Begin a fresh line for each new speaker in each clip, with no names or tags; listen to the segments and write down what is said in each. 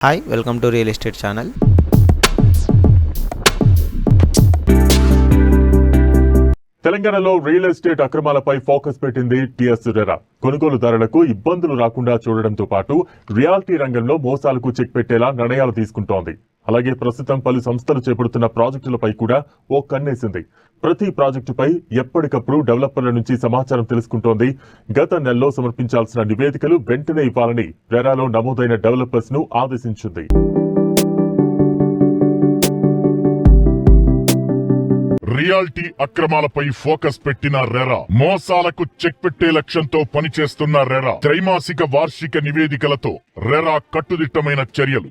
Hi welcome to real estate channel
తెలంగాణలో real estate అక్రమాలపై focus పెట్టింది టిఎస్ రెరా కొనుగోలుదారులకు ఇబ్బందులు రాకుండా చూడడంతో పాటు రియాలిటీ రంగంలో మోసాలకు చెక్ పెట్టేలా నిర్ణయాలు తీసుకుంటోంది. అలాగే ప్రస్తుతం పలు సంస్థలు చేపడుతున్న ప్రాజెక్టులపై కూడా ఓ కన్నేసింది. ప్రతి ప్రాజెక్టుపై ఎప్పటికప్పుడు డెవలపర్ల నుంచి సమాచారం తెలుసుకుంటోంది. గత నెలలో సమర్పించాల్సిన నివేదికలు వెంటనే ఇవ్వాలని రెరాలో నమోదైన డెవలపర్స్ను ఆదేశించింది.
రియాల్టీ అక్రమాలపై ఫోకస్ పెట్టిన రెరా మోసాలకు చెక్ పెట్టే లక్ష్యంతో పనిచేస్తున్న రెరా త్రైమాసిక వార్షిక నివేదికలతో రెరా కట్టుదిట్టమైన చర్యలు.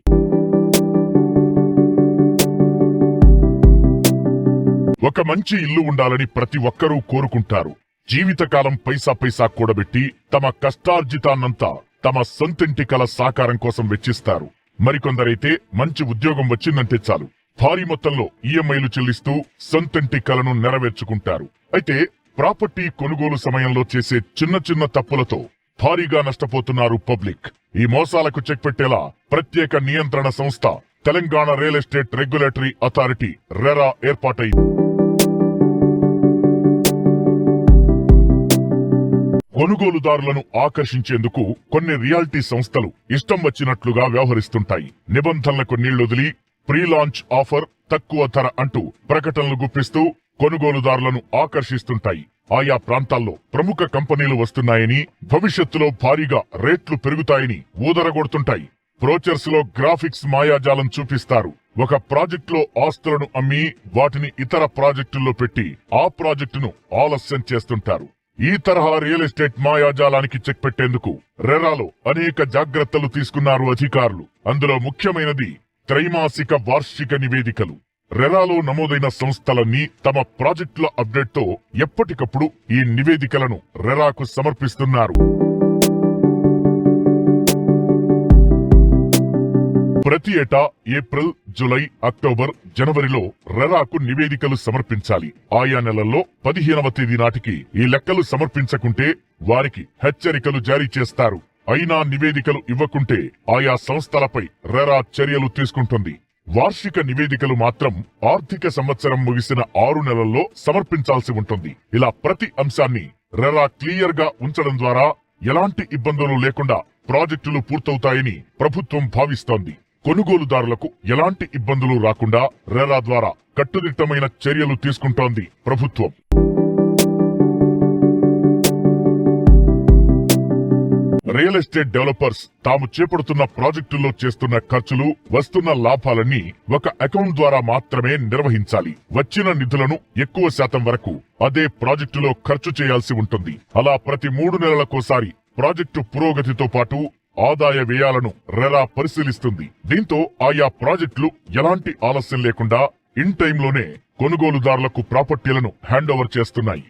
ఒక మంచి ఇల్లు ఉండాలని ప్రతి ఒక్కరూ కోరుకుంటారు. జీవితకాలం పైసా పైసా కూడబెట్టి తమ కష్టార్జితాన్నంతా తమ సొంతింటి కల సాకారం కోసం వెచ్చిస్తారు. మరికొందరైతే మంచి ఉద్యోగం వచ్చిందంటే చాలు. భారీ మొత్తంలో ఈఎంఐలు చెల్లిస్తూ సొంతింటి కలను నెరవేర్చుకుంటారు. అయితే ప్రాపర్టీ కొనుగోలు సమయంలో చేసే చిన్న చిన్న తప్పులతో భారీగా నష్టపోతున్నారు పబ్లిక్. ఈ మోసాలకు చెక్ పెట్టేలా ప్రత్యేక నియంత్రణ సంస్థ Telangana real estate regulatory authority RERA ఏర్పాటైంది కొనుగోలుదారులను ఆకర్షించేందుకు కొన్ని రియాల్టీ సంస్థలు ఇష్టం వచ్చినట్లుగా వ్యవహరిస్తుంటాయి. నిబంధనలకు నీళ్ళొదిలి ప్రీ లాంచ్ ఆఫర్ తక్కువ ధర అంటూ ప్రకటనలు గుప్పిస్తూ కొనుగోలుదారులను ఆకర్షిస్తుంటాయి. ఆయా ప్రాంతాల్లో ప్రముఖ కంపెనీలు వస్తున్నాయని భవిష్యత్తులో భారీగా రేట్లు పెరుగుతాయని ఊదరగొడుతుంటాయి. బ్రోచర్స్లో గ్రాఫిక్స్ మాయాజాలం చూపిస్తారు. ఒక ప్రాజెక్టులో ఆస్తులను అమ్మి వాటిని ఇతర ప్రాజెక్టుల్లో పెట్టి ఆ ప్రాజెక్టును ఆలస్యం చేస్తుంటారు. ఈ తరహా రియల్ ఎస్టేట్ మాయాజాలానికి చెక్ పెట్టేందుకు రెరాలో అనేక జాగ్రత్తలు తీసుకున్నారు అధికారులు. అందులో ముఖ్యమైనది త్రైమాసిక వార్షిక నివేదికలు. రెరాలో నమోదైన సంస్థలన్నీ తమ ప్రాజెక్టుల అప్డేట్తో ఎప్పటికప్పుడు ఈ నివేదికలను రెరాకు సమర్పిస్తున్నారు. ప్రతి ఏటా ఏప్రిల్ జులై అక్టోబర్ జనవరిలో రెరాకు నివేదికలు సమర్పించాలి. ఆయా నెలల్లో పదిహేనవ తేదీ నాటికి ఈ లెక్కలు సమర్పించకుంటే వారికి హెచ్చరికలు జారీ చేస్తారు. అయినా నివేదికలు ఇవ్వకుంటే ఆయా సంస్థలపై రెరా చర్యలు తీసుకుంటుంది. వార్షిక నివేదికలు మాత్రం ఆర్థిక సంవత్సరం ముగిసిన ఆరు నెలల్లో సమర్పించాల్సి ఉంటుంది. ఇలా ప్రతి అంశాన్ని రెరా క్లియర్గా ఉంచడం ద్వారా ఎలాంటి ఇబ్బందులు లేకుండా ప్రాజెక్టులు పూర్తవుతాయని ప్రభుత్వం భావిస్తోంది. కొనుగోలుదారులకు ఎలాంటి ఇబ్బందులు రాకుండా రెరా ద్వారా కట్టుదిట్టమైన చర్యలు తీసుకుంటోంది ప్రభుత్వం. రియల్ ఎస్టేట్ డెవలపర్స్ తాము చేపడుతున్న ప్రాజెక్టుల్లో చేస్తున్న ఖర్చులు వస్తున్న లాభాలన్నీ ఒక అకౌంట్ ద్వారా మాత్రమే నిర్వహించాలి. వచ్చిన నిధులను ఎక్కువ శాతం వరకు అదే ప్రాజెక్టులో ఖర్చు చేయాల్సి ఉంటుంది. అలా ప్రతి మూడు నెలలకోసారి ప్రాజెక్టు పురోగతితో పాటు ఆదాయ వ్యయాలను రెరా పరిశీలిస్తుంది. దీంతో ఆయా ప్రాజెక్టులు ఎలాంటి ఆలస్యం లేకుండా ఇన్ టైంలోనే కొనుగోలుదారులకు ప్రాపర్టీలను హ్యాండ్ ఓవర్ చేస్తున్నాయి.